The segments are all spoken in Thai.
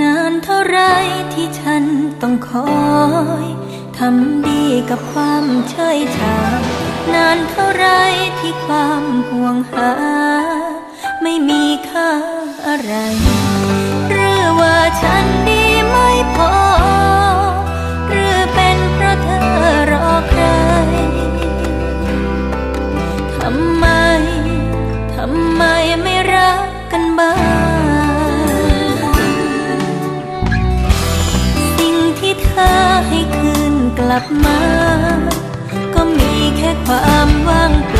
นานเท่าไรที่ฉันต้องคอยทำดีกับความเฉยชานานเท่าไรที่ความห่วงหา ไม่มีค่าอะไร ลับมา ก็มีแค่ความว่างเปล่า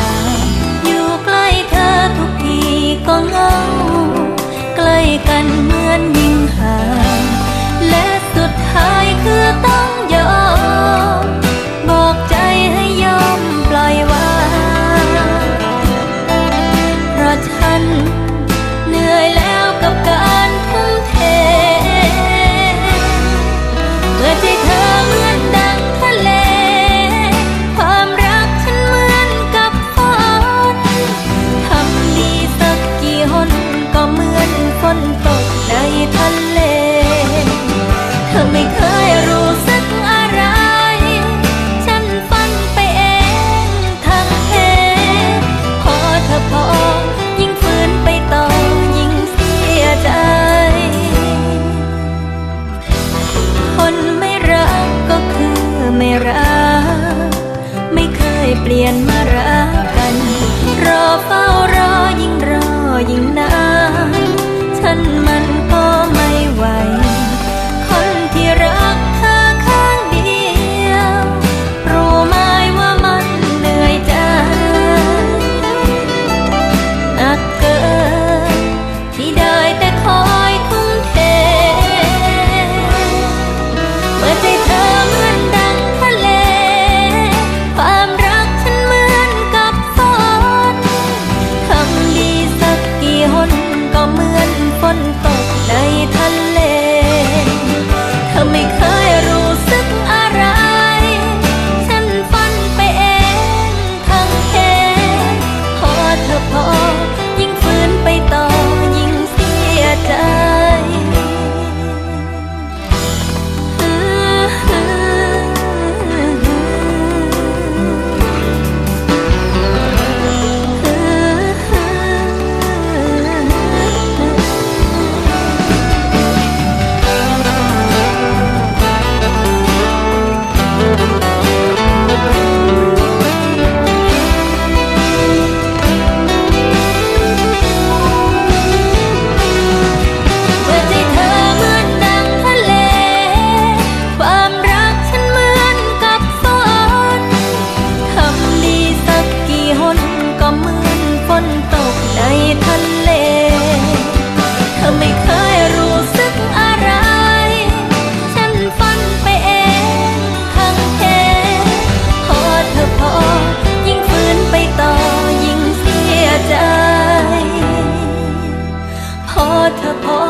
พอเธอพอ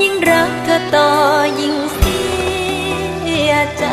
ยิ่งรักเธอต่อยิ่งเสียใจ